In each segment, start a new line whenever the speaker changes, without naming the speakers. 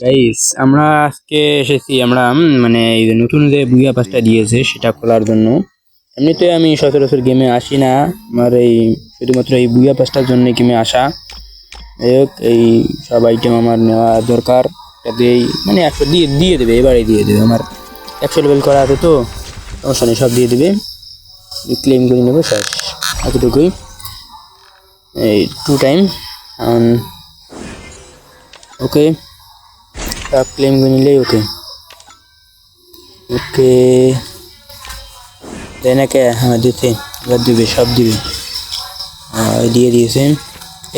Guys আমরা আজকে এসেছি, আমরা মানে এই যে নতুন যে বুয়া পাসটা দিয়েছে, সেটা খোলার জন্য। এমনিতে আমি সচরাচর গেমে আসি না, আমার এই শুধুমাত্র এই বুয়া পাসটার জন্য গেমে আসা। যাই হোক, এই সব আইটেম আমার নেওয়া দরকার। এটা দিয়েই মানে একশো দিয়ে দিয়ে দেবে এবারে দিয়ে দেবে। আমার একশো লেভেল করা আছে তো, সমস্যা নেই, সব দিয়ে দেবে। ক্লেম করে নেব, শেষ। এতটুকুই। এই টু টাইম ওকে ক্লেম নিলেই ওকে। ওকে দেয় না কে হ্যাঁ দিতে, এবার দিবে, সব দিবে। দিয়ে দিয়েছে।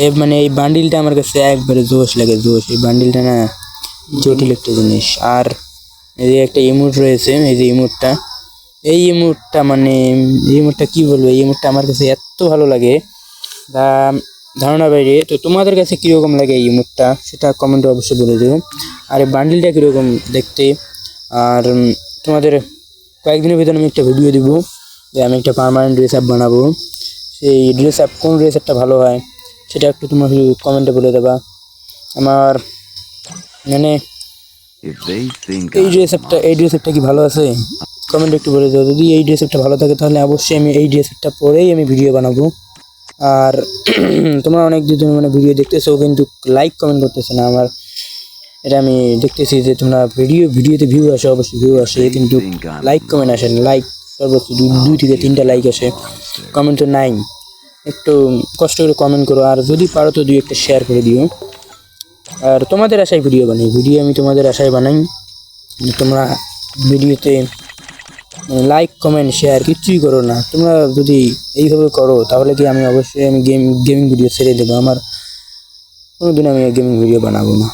এ মানে এই বান্ডিলটা আমার কাছে একবারে জোশ লাগে, জোশ। এই বান্ডিলটা না জটিল একটা জিনিস। আর এই যে একটা ইমোট রয়েছে, এই যে ইমোটটা এই ইমোটটা মানে এই ইমোটটা কি বলব? এই ইমোটটা আমার কাছে এত ভালো লাগে। তা ধারণা বাইরে তো তোমাদের কাছে কীরকম লাগে এই ইমোটটা সেটা কমেন্টে অবশ্যই বলে দেবো আর এই বান্ডিলটা কীরকম দেখতে? আর তোমাদের কয়েকদিনের ভিতরে আমি একটা ভিডিও দিব যে আমি একটা পার্মানেন্ট ড্রেস অ্যাপ বানাবো। সেই ড্রেস অ্যাপ কোন ড্রেস অ্যাপটা ভালো হয় সেটা একটু তোমরা কমেন্টে বলে দেবা। আমার মানে এই ড্রেস অ্যাপটা এই ড্রেস অ্যাপটা কি ভালো আছে? কমেন্ট একটু বলে দাও। যদি এই ড্রেস অ্যাপটা ভালো থাকে তাহলে অবশ্যই আমি এই ড্রেস অ্যাপটা পরেই আমি ভিডিও বানাবো। আর তোমরা অনেক দিন মানে ভিডিও দেখতেছো কিন্তু লাইক কমেন্ট করতেছে না। আমার এটা আমি দেখতেছি যে তোমরা ভিডিও ভিডিওতে ভিউ আসে অবশ্যই ভিউ আসে। কিন্তু লাইক কমেন্ট আসে না। লাইক সর্বোচ্চ দুই থেকে তিনটা লাইক আসে। কমেন্ট তো নাই। একটু কষ্ট করে কমেন্ট করো। আর যদি পারো তো দুই একটা শেয়ার করে দিও। আর তোমাদের আশায় ভিডিও বানাই। ভিডিও আমি তোমাদের আশায় বানাই। তোমরা ভিডিওতে লাইক কমেন্ট শেয়ার কিচ্ছুই করো না। তোমরা যদি এইভাবে করো, তাহলে কি আমি অবশ্যই আমি গেম গেমিং ভিডিও ছেড়ে দেবো। আমার কোনোদিন আমি গেমিং ভিডিও বানাবো না।